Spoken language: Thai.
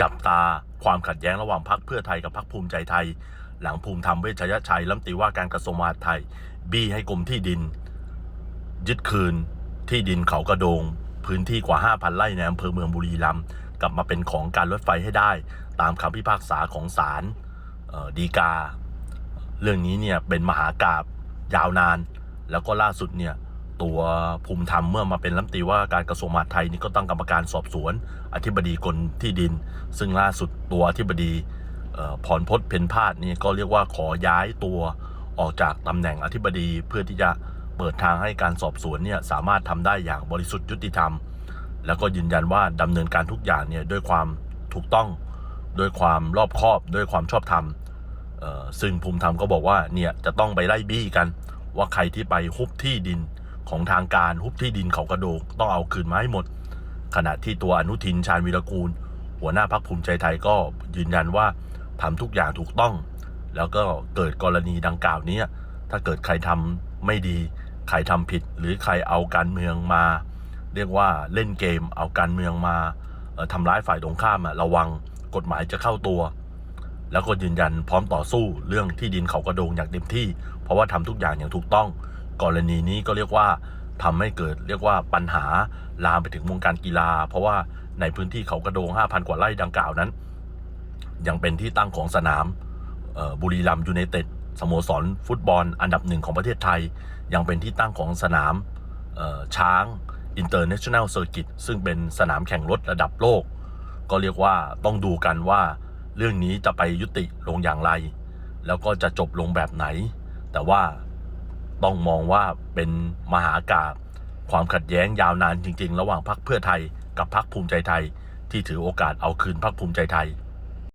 จับตาความขัดแย้งระหว่างพรรคเพื่อไทยกับพรรคภูมิใจไทย หลังภูมิธรรมเวชยชัยรัฐมนตรีว่าการกระทรวงมหาดไทย บี้ให้กรมที่ดิน ยึดคืนที่ดินเขากระโดง พื้นที่กว่า 5,000 ไร่ในอำเภอเมืองบุรีรัมย์กลับมาเป็นของการรถไฟให้ได้ ตามคำพิพากษาของศาลเอ่อฎีกา เรื่องนี้เนี่ยเป็นมหากาบยาวนาน แล้วก็ล่าสุดเนี่ย ตัวภูมิธรรมเมื่อมาเป็นรัฐมนตรีว่าการกระทรวงมหาดไทยนี่ก็ตั้งกรรมการสอบสวน อธิบดีกรมที่ดิน ซึ่งล่าสุดตัวอธิบดีเอ่อพรพจน์เพ็ญพาดนี่ก็เรียกว่าขอย้ายตัวออกจากตำแหน่งอธิบดีเพื่อที่จะเปิดทางให้การสอบสวนเนี่ยสามารถทำได้อย่างบริสุทธิ์ยุติธรรม แล้วก็ยืนยันว่าดำเนินการทุกอย่างเนี่ยด้วยความถูกต้องด้วยความรอบคอบด้วยความชอบธรรมซึ่งภูมิธรรมก็บอกว่าเนี่ยจะต้องไปไล่บี้กันว่าใครที่ไปฮุบที่ดิน ของทางการฮุบที่ดินเขากระโดกต้องเอาคืนมาให้หมด ขณะที่ตัวอนุทินชาญวีรกูล หัวหน้าพักภูมิใจไทยก็ยืนยันว่าทำทุกอย่างถูกต้อง แล้วก็เกิดกรณีดังกล่าวนี้ถ้าเกิดใครทำไม่ดี ใครทำผิด หรือใครเอาการเมืองมา เรียกว่าเล่นเกม เอาการเมืองมาเอ่อทำร้ายฝ่ายตรงข้ามอะระวังกฎหมายจะเข้าตัว แล้วก็ยืนยันพร้อมต่อสู้เรื่องที่ดินเขากระโดงอย่างเต็มที่ เพราะว่าทำทุกอย่างอย่างถูกต้อง กรณีนี้ก็เรียกว่าทำให้เกิดเรียกว่าปัญหาลามไปถึงวงการกีฬา เพราะว่าในพื้นที่เขากระโดง 5,000 กว่าไร่ดังกล่าวนั้น ยังเป็นที่ตั้งของสนามบุรีรัมยูไนเต็ดสโมสรฟุตบอลอันดับหนึ่งของประเทศไทย ยังเป็นที่ตั้งของสนามช้างอินเตอร์เนชั่นแนลเซอร์กิตซึ่งเป็นสนามแข่งรถระดับโลก ก็เรียกว่าต้องดูกันว่าเรื่องนี้จะไปยุติลงอย่างไร แล้วก็จะจบลงแบบไหน แต่ว่า ต้องมองว่าเป็นมหากาบความขัดแย้งยาวนานจริง ๆ ระหว่างพรรคเพื่อไทยกับพรรคภูมิใจไทย ที่ถือโอกาสเอาคืนพรรคภูมิใจไทย